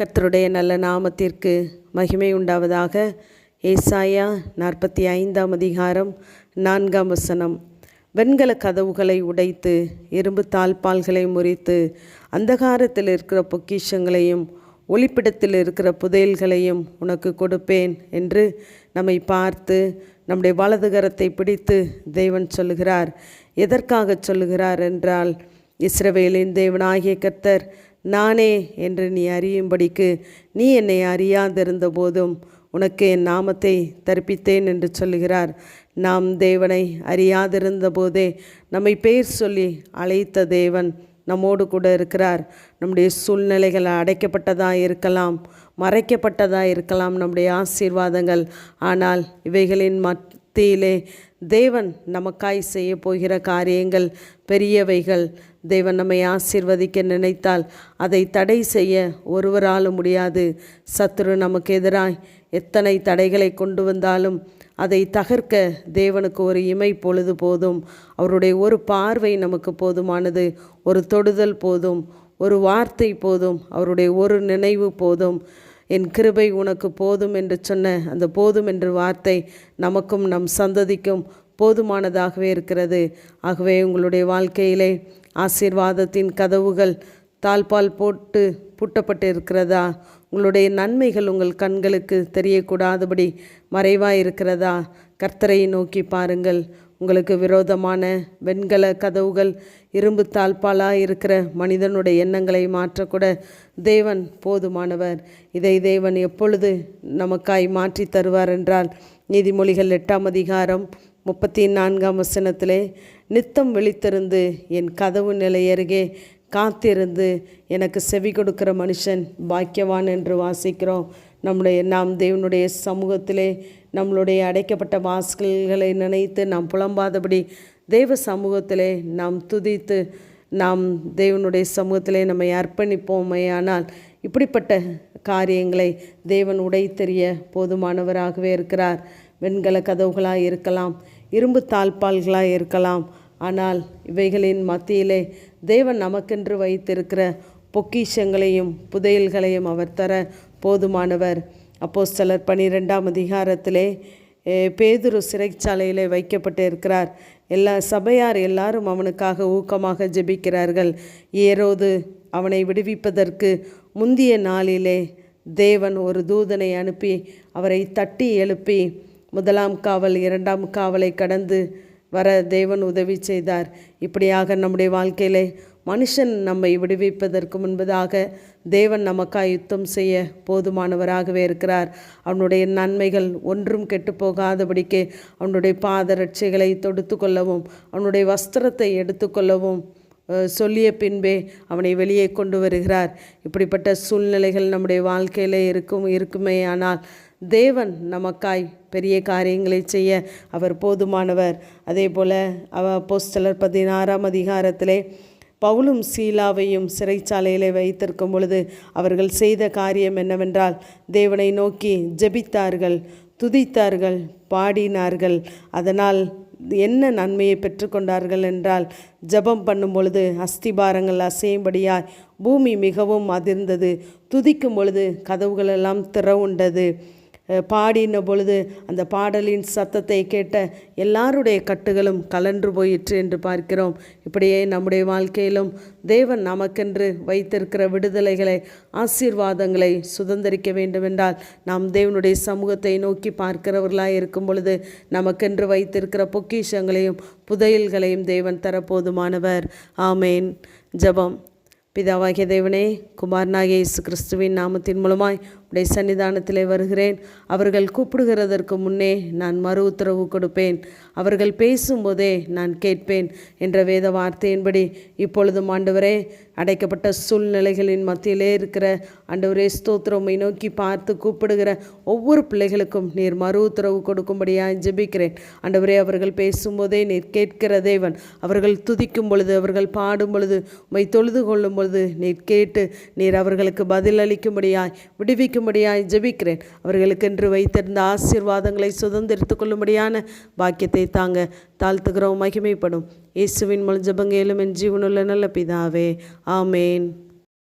கர்த்தருடைய நல்ல நாமத்திற்கு மகிமை உண்டாவதாக. ஏசாயா நாற்பத்தி ஐந்தாம் அதிகாரம் நான்காம் வசனம். வெண்கல கதவுகளை உடைத்து இரும்பு தாழ்பால்களை முறித்து அந்தகாரத்தில் இருக்கிற பொக்கிஷங்களையும் ஒளிப்பிடத்தில் இருக்கிற புதையல்களையும் உனக்கு கொடுப்பேன் என்று நம்மை பார்த்து நம்முடைய வலதுகரத்தை பிடித்து தேவன் சொல்லுகிறார். எதற்காக சொல்லுகிறார் என்றால் இஸ்ரவேலின் தேவனாகிய கர்த்தர் நானே என்று நீ அறியும்படிக்கு நீ என்னை அறியாதிருந்த போதும் உனக்கு என் நாமத்தை தரிப்பித்தேன் என்று சொல்லுகிறார். நாம் தேவனை அறியாதிருந்த போதே நம்மை பெயர் சொல்லி அழைத்த தேவன் நம்மோடு கூட இருக்கிறார். நம்முடைய சூழ்நிலைகள் அடைக்கப்பட்டதாக இருக்கலாம் மறைக்கப்பட்டதாக இருக்கலாம் நம்முடைய ஆசீர்வாதங்கள். ஆனால் இவைகளின் மத்தியிலே தேவன் நமக்காய் செய்ய போகிற காரியங்கள் பெரியவைகள். தேவன் நம்மை ஆசீர்வதிக்க நினைத்தால் அதை தடை செய்ய ஒருவராலும் முடியாது. சத்துரு நமக்கு எதிராய் எத்தனை தடைகளை கொண்டு வந்தாலும் அதை தகர்க்க தேவனுக்கு ஒரு இமை பொழுது போதும். அவருடைய ஒரு பார்வை நமக்கு போதுமானது ஒரு தொடுதல் போதும் ஒரு வார்த்தை போதும் அவருடைய ஒரு நினைவு போதும். என் கிருபை உனக்கு போதும் என்று சொன்ன அந்த போதும் என்ற வார்த்தை நமக்கும் நம் சந்ததிக்கும் போதுமானதாகவே இருக்கிறது. ஆகவே உங்களுடைய வாழ்க்கையிலே ஆசீர்வாதத்தின் கதவுகள் தாழ்பால் போட்டு பூட்டப்பட்டு இருக்கிறதா உங்களுடைய நன்மைகள் உங்கள் கண்களுக்கு தெரியக்கூடாதபடி மறைவாக இருக்கிறதா கர்த்தரை நோக்கி பாருங்கள். உங்களுக்கு விரோதமான வெண்கல கதவுகள் இரும்பு தாழ்பாலாக இருக்கிற மனிதனுடைய எண்ணங்களை மாற்றக்கூட தேவன் போதுமானவர். இதை தேவன் எப்பொழுது நமக்காய் மாற்றி தருவார் என்றால் நீதிமொழிகள் எட்டாம் அதிகாரம் முப்பத்தி நான்காம் வசனத்திலே நித்தம் விழித்திருந்து என் கதவு நிலை அருகே காத்திருந்து எனக்கு செவி கொடுக்கிற மனுஷன் பாக்கியவான் என்று வாசிக்கிறோம். நம்முடைய நாம் தேவனுடைய சமூகத்திலே நம்மளுடைய அடைக்கப்பட்ட வாசல்களை நினைத்து நாம் புலம்பாதபடி தேவ சமூகத்திலே நாம் துதித்து நாம் தேவனுடைய சமூகத்திலே நம்மை அர்ப்பணிப்போமே. ஆனால் இப்படிப்பட்ட காரியங்களை தேவன் உடை தெரிய போதுமானவராகவே இருக்கிறார். வெண்கல கதவுகளாக இருக்கலாம். இரும்பு தாழ்பால்களாக இருக்கலாம். ஆனால் இவைகளின் மத்தியிலே தேவன் நமக்கென்று வைத்திருக்கிற பொக்கிஷங்களையும் புதையல்களையும் அவர் தர போதுமானவர். அப்போ சிலர் பனிரெண்டாம் அதிகாரத்திலே பேதுரு சிறைச்சாலையில் வைக்கப்பட்டு இருக்கிறார் எல்லா சபையார் எல்லாரும் அவனுக்காக ஊக்கமாக ஜெபிக்கிறார்கள். ஏரோது அவனை விடுவிப்பதற்கு முந்திய நாளிலே தேவன் ஒரு தூதனை அனுப்பி அவரை தட்டி எழுப்பி முதலாம் காவல் இரண்டாம் காவலை கடந்து வர தேவன் உதவி செய்தார். இப்படியாக நம்முடைய வாழ்க்கையிலே மனுஷன் நம்மை விடுவிப்பதற்கு முன்பதாக தேவன் நமக்காக யுத்தம் செய்ய போதுமானவராகவே இருக்கிறார். அவனுடைய நன்மைகள் ஒன்றும் கெட்டு போகாதபடிக்கு அவனுடைய பாதரட்சைகளை தொடுத்து கொள்ளவும் அவனுடைய வஸ்திரத்தை எடுத்துக்கொள்ளவும் சொல்லிய பின்பே அவனை வெளியே கொண்டு வருகிறார். இப்படிப்பட்ட சூழ்நிலைகள் நம்முடைய வாழ்க்கையில் இருக்கும் இருக்குமே ஆனால் தேவன் நமக்காய் பெரிய காரியங்களை செய்ய அவர் போதுமானவர். அதே போல் அவ போஸ்டலர் பதினாறாம் அதிகாரத்திலே பவுலும் சீலாவையும் சிறைச்சாலையில் வைத்திருக்கும் பொழுது அவர்கள் செய்த காரியம் என்னவென்றால் தேவனை நோக்கி ஜெபித்தார்கள் துதித்தார்கள் பாடினார்கள். அதனால் என்ன நன்மையை பெற்றுக்கொண்டார்கள் என்றால் ஜபம் பண்ணும் பொழுது அஸ்திபாரங்கள் அசையும்படியாய் பூமி மிகவும் அதிர்ந்தது. துதிக்கும் பொழுது கதவுகளெல்லாம் திறவுண்டது. பாடின பொழுது அந்த பாடலின் சத்தத்தை கேட்ட எல்லாருடைய கட்டுகளும் கலன்று போயிற்று என்று பார்க்கிறோம். இப்படியே நம்முடைய வாழ்க்கையிலும் தேவன் நமக்கென்று வைத்திருக்கிற விடுதலைகளை ஆசீர்வாதங்களை சுதந்திரிக்க வேண்டுமென்றால் நாம் தேவனுடைய சமூகத்தை நோக்கி பார்க்கிறவர்களாக இருக்கும் பொழுது நமக்கென்று வைத்திருக்கிற பொக்கிஷங்களையும் புதையல்களையும் தேவன் தரப்போதுமானவர். ஆமேன். ஜபம். பிதாவாகிய தேவனே குமாரனாகிய இயேசு கிறிஸ்துவின் நாமத்தின் மூலமாய் உடைய சன்னிதானத்திலே வருகிறேன். அவர்கள் கூப்பிடுகிறதற்கு முன்னே நான் மறு உத்தரவு கொடுப்பேன். அவர்கள் பேசும்போதே நான் கேட்பேன் என்ற வேத வார்த்தையின்படி இப்பொழுதும் ஆண்டவரே அடைக்கப்பட்ட சூழ்நிலைகளின் மத்தியிலே இருக்கிற ஆண்டவரே ஸ்தோத்திரமை. நோக்கி பார்த்து கூப்பிடுகிற ஒவ்வொரு பிள்ளைகளுக்கும் நீர் மறு உத்தரவு கொடுக்கும்படியாக ஜெபிக்கிறேன். ஆண்டவரே அவர்கள் பேசும்போதே நீர் கேட்கிற தேவன். அவர்கள் துதிக்கும் பொழுது அவர்கள் பாடும் பொழுது உமை தொழுது கொள்ளும் பொழுது நீர் கேட்டு நீர் அவர்களுக்கு பதிலளிக்கும்படியாய் விடுவிக்கும் வைக்கும்படியாய் ஜெபிக்கிறேன். அவர்களுக்கென்று வைத்திருந்த ஆசீர்வாதங்களை சுதந்திரித்து கொள்ளும்படியான பாக்கியத்தை தாங்க தாழ்த்துகிறோம் மகிமைப்படும். இயேசுவின் மூலம் ஜபங்கேலும் என் ஜீவனுள்ள நல்ல பிதாவே. ஆமேன்.